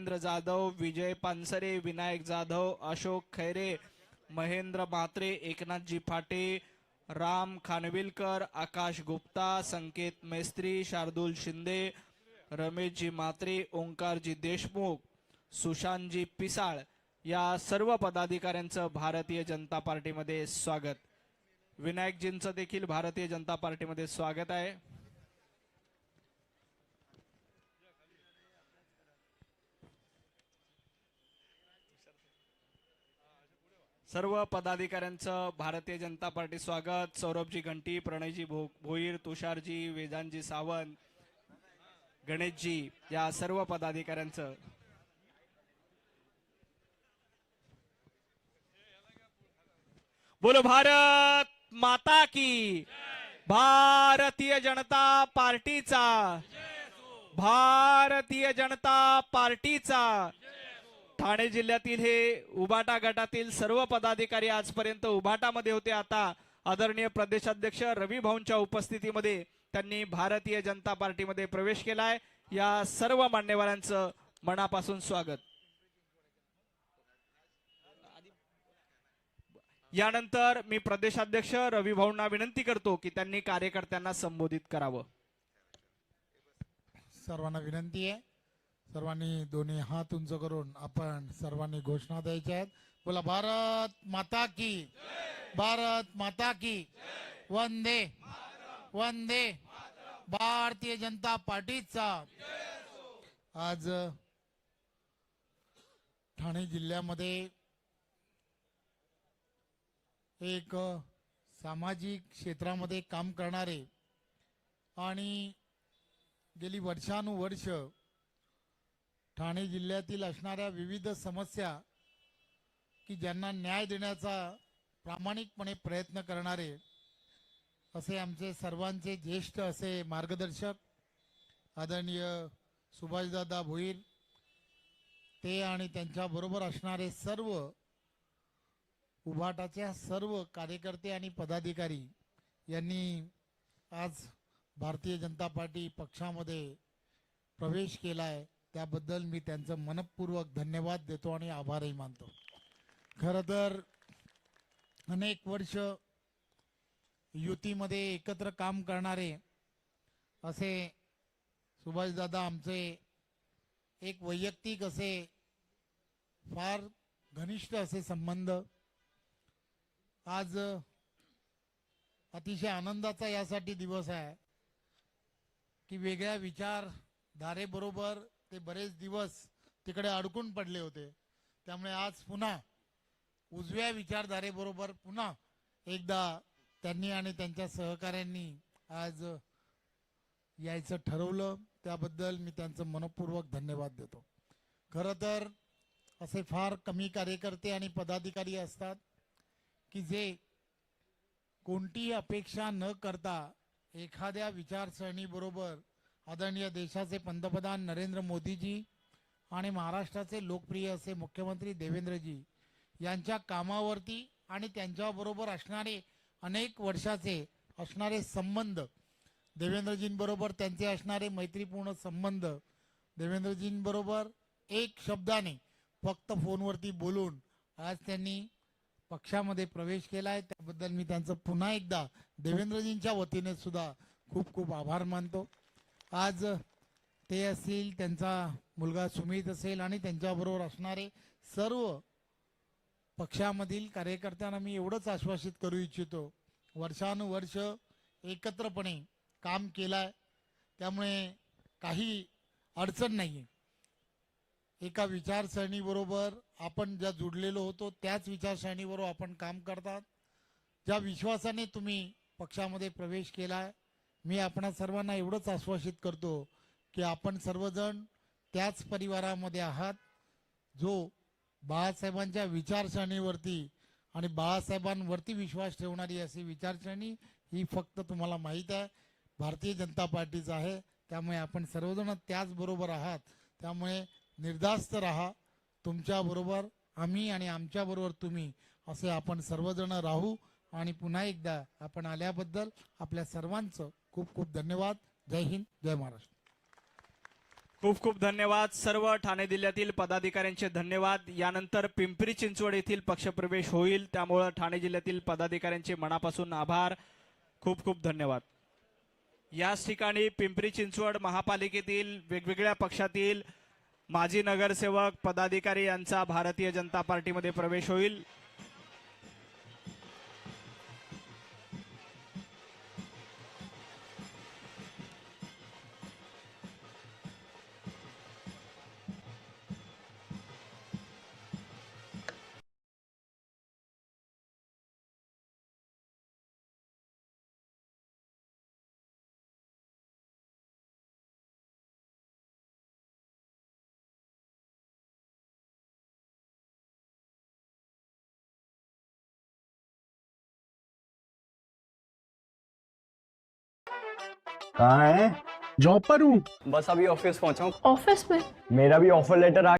महेंद्र जाधव विजय पानसरे विनायक जाधव अशोक खैरे महेंद्र म्हात्रे एकनाथजी फाटे राम खानविलकर आकाश गुप्ता संकेत मेस्त्री शार्दूल शिंदे रमेशजी म्हात्रे ओंकारजी देशमुख सुशांतजी पिसाळ या सर्व पदाधिकाऱ्यांचं भारतीय जनता पार्टीमध्ये स्वागत. विनायकजींचं देखील भारतीय जनता पार्टीमध्ये स्वागत आहे. सर्व पदाधिकाऱ्यांचं भारतीय जनता पार्टी स्वागत. सौरभजी घंटी प्रणयजी भो भोईर तुषारजी वेदांजी सावंत गणेशजी या सर्व पदाधिकाऱ्यांचं. बोलो भारत माता की. भारतीय जनता पार्टीचा. भारतीय जनता पार्टीचा. ठाणे जिल्ह्यातील हे उबाटा गटातील सर्व पदाधिकारी आजपर्यंत उबाटामध्ये होते. आता आदरणीय प्रदेशाध्यक्ष रवी भाऊंच्या उपस्थितीमध्ये त्यांनी भारतीय जनता पार्टीमध्ये प्रवेश केलाय. या सर्व मान्यवरांचं मनापासून स्वागत. यानंतर मी प्रदेशाध्यक्ष रवी भाऊंना विनंती करतो की त्यांनी कार्यकर्त्यांना संबोधित करावं. सर्वांना विनंती आहे. सर्वांनी दोन्ही हात उंच करून आपण सर्वांनी घोषणा द्यायच्या आहेत. बोला भारत माता की भारत माता की वंदे. वंदे. भारतीय जनता पार्टीचा. आज ठाणे जिल्ह्यामध्ये एक सामाजिक क्षेत्रामध्ये काम करणारे आणि गेली वर्षानुवर्ष ठाणे जिल्ह्यातील असणाऱ्या विविध समस्या की ज्यांना न्याय देण्याचा प्रामाणिकपणे प्रयत्न करणारे असे आमचे सर्वांचे ज्येष्ठ असे मार्गदर्शक आदरणीय सुभाषदादा भोईर ते आणि त्यांच्याबरोबर असणारे सर्व उभाटाच्या सर्व कार्यकर्ते आणि पदाधिकारी यांनी आज भारतीय जनता पार्टी पक्षामध्ये प्रवेश केलाय. त्याबद्दल मी त्यांचं मनपूर्वक धन्यवाद देतो आणि आभारही मानतो. खरं तर अनेक वर्ष युतीमध्ये एकत्र काम करणारे असे सुभाषदादा आमचे एक वैयक्तिक असे फार घनिष्ठ असे संबंध. आज अतिशय आनंदाचा यासाठी दिवस आहे की वेगळ्या विचारधारेबरोबर ते बरेच दिवस तिकडे अडकून पडले होते. त्यामुळे आज पुन्हा उजव्या विचारधारेबरोबर पुन्हा एकदा त्यांनी आणि त्यांच्या सहकाऱ्यांनी आज यायचं ठरवलं. त्याबद्दल मी त्यांचं मनपूर्वक धन्यवाद देतो. खरं तर असे फार कमी कार्यकर्ते आणि पदाधिकारी असतात की जे कोणतीही अपेक्षा न करता एखाद्या विचारसरणीबरोबर आदरणीय देशाचे पंतप्रधान नरेंद्र मोदीजी आणि महाराष्ट्राचे लोकप्रिय असे मुख्यमंत्री देवेंद्रजी यांच्या कामावरती आणि त्यांच्याबरोबर असणारे अनेक वर्षाचे असणारे संबंध देवेंद्रजींबरोबर त्यांचे असणारे मैत्रीपूर्ण संबंध देवेंद्रजींबरोबर एक शब्दाने फक्त फोनवरती बोलून आज त्यांनी पक्षामध्ये प्रवेश केला आहे त्याबद्दल मी त्यांचं पुन्हा एकदा देवेंद्रजींच्या वतीने सुद्धा खूप खूप आभार मानतो. आज ते असतील त्यांचा मुलगा सुमित असेल आणि त्यांच्याबरोबर असणारे सर्व पक्षामधील कार्यकर्त्यांना मी एवढंच आश्वासित करू इच्छितो. वर्षानुवर्ष एकत्रपणे काम केलाय. त्यामुळे काही अडचण नाही एका विचारसरणीबरोबर आपण ज्या जुडलेलो होतो त्याच विचारसरणीबरोबर आपण काम करतात. ज्या विश्वासाने तुम्ही पक्षामध्ये प्रवेश केलाय मी आपणा सर्वांना एवढंच आश्वासित करतो की आपण सर्वजण त्याच परिवारामध्ये आहात जो बाळासाहेबांच्या विचारसरणीवरती आणि बाळासाहेबांवरती विश्वास ठेवणारी अशी विचारसरणी ही फक्त तुम्हाला माहीत आहे. भारतीय जनता पार्टीचं आहे. त्यामुळे आपण सर्वजण त्याचबरोबर आहात. त्यामुळे निर्धास्त राहा. तुमच्याबरोबर आम्ही आणि आमच्याबरोबर तुम्ही असे आपण सर्वजण राहू आणि पुन्हा एकदा आपण आल्याबद्दल आपल्या सर्वांचं खूप खूप धन्यवाद. जय हिंद जय महाराष्ट्र. खूप खूप धन्यवाद. सर्व ठाणे जिल्ह्यातील पदाधिकाऱ्यांचे धन्यवाद. यानंतर पिंपरी चिंचवड येथील पक्षप्रवेश होईल. त्यामुळं ठाणे जिल्ह्यातील पदाधिकाऱ्यांचे मनापासून आभार. खूप खूप धन्यवाद. याच ठिकाणी पिंपरी चिंचवड महापालिकेतील वेगवेगळ्या पक्षातील माजी नगरसेवक पदाधिकारी यांचा भारतीय जनता पार्टीमध्ये प्रवेश होईल. कहाँ है? जॉब पर हूँ। बस अभी ऑफिस पहुंचा हूँ। ऑफिस में? मेरा भी ऑफर लेटर आ